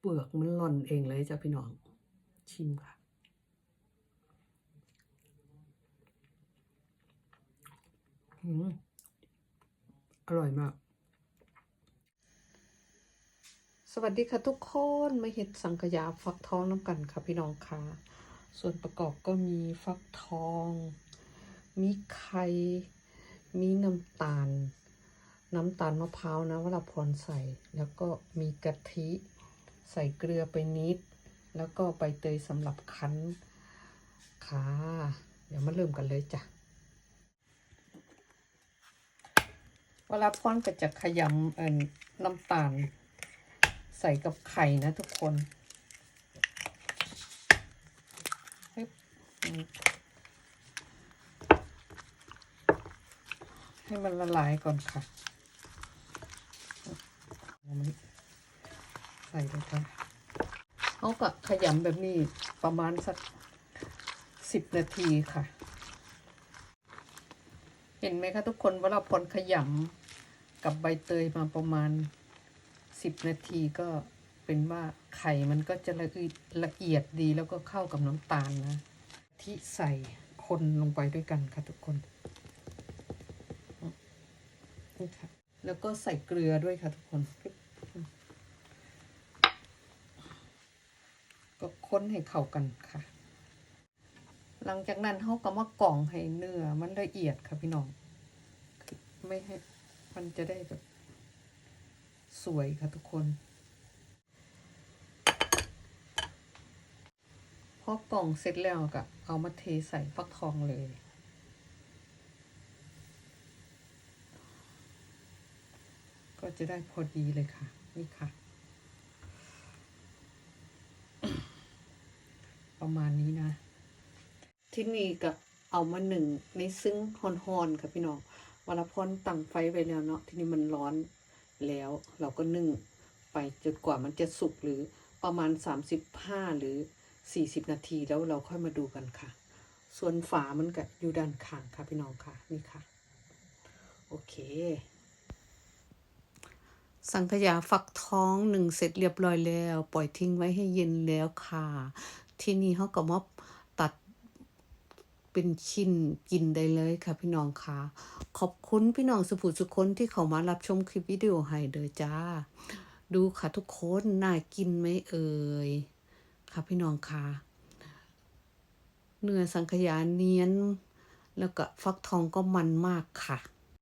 เปลือกมันหล่นเองเลยจ้ะพี่น้อง ชิมค่ะ อร่อยมาก สวัสดีค่ะทุกคนมาเห็ดสังขยาฟักทองน้ำกันค่ะพี่น้องค่ะ ส่วนประกอบก็มีฟักทอง มีไข่ มีน้ำตาล น้ำตาลมะพร้าวนะวราพรใส่ แล้วก็มีกะทิ ใส่เกลือไปนิด แล้วก็ใบเตยสำหรับคั้นค่ะ เดี๋ยวมาเริ่มกันเลยจ้ะเวลาพ่อนก็จะขยำเอ่น้ำตาล ใส่กับไข่นะทุกคนให้มันละลายก่อนค่ะ ใส่เลยค่ะเขาก็ขยำแบบนี้ประมาณสักสิบนาทีค่ะ เห็นไหมคะทุกคนว่าเราพลขยำกับใบเตยมาประมาณสิบนาทีก็เป็นว่าไข่มันก็จะละละเอียดดีแล้วก็เข้ากับน้ำตาลนะ ที่ใส่คนลงไปด้วยกันค่ะทุกคนนี่ค่ะแล้วก็ใส่เกลือด้วยค่ะทุกคนก็ ค้นให้เข้ากันค่ะ หลังจากนั้นเขาก็มากล่องให้เนื้อมันละเอียดค่ะพี่น้อง ไม่ให้มันจะได้แบบ สวยค่ะทุกคนพอกล่องเสร็จแล้วก็เอามาเทใส่ฟักทองเลยก็จะได้พอดีเลยค่ะ นี่ค่ะ ประมาณนี้นะ ที่นี่ก็เอามาหนึ่งในซึ่งฮอนๆค่ะพี่น้องเวลาพอนตั้งไฟไว้แล้วเนาะที่นี่มันร้อนแล้วเราก็นึ่งไปจนกว่ามันจะสุกหรือประมาณ 35 หรือ 40 นาทีแล้วเราค่อยมาดูกันค่ะ ส่วนฝามันก็อยู่ด้านข้างค่ะพี่น้องค่ะนี่ค่ะ โอเค สังขยาฟักท้องหนึ่งเสร็จเรียบร้อยแล้ว ปล่อยทิ้งไว้ให้เย็นแล้วค่ะ ที่นี่เขาก็มาตัดเป็นชิ้นกินได้เลยค่ะพี่น้องค่ะ ขอบคุณพี่น้องสุภุสุคนที่เขามารับชมคลิปวิดีโอให้เด้อจ้า ดูค่ะทุกคนน่ากินไหมเอ่ยค่ะพี่น้องค่ะ เนื้อสังขยาเนียน แล้วก็ฟักทองก็มันมากค่ะ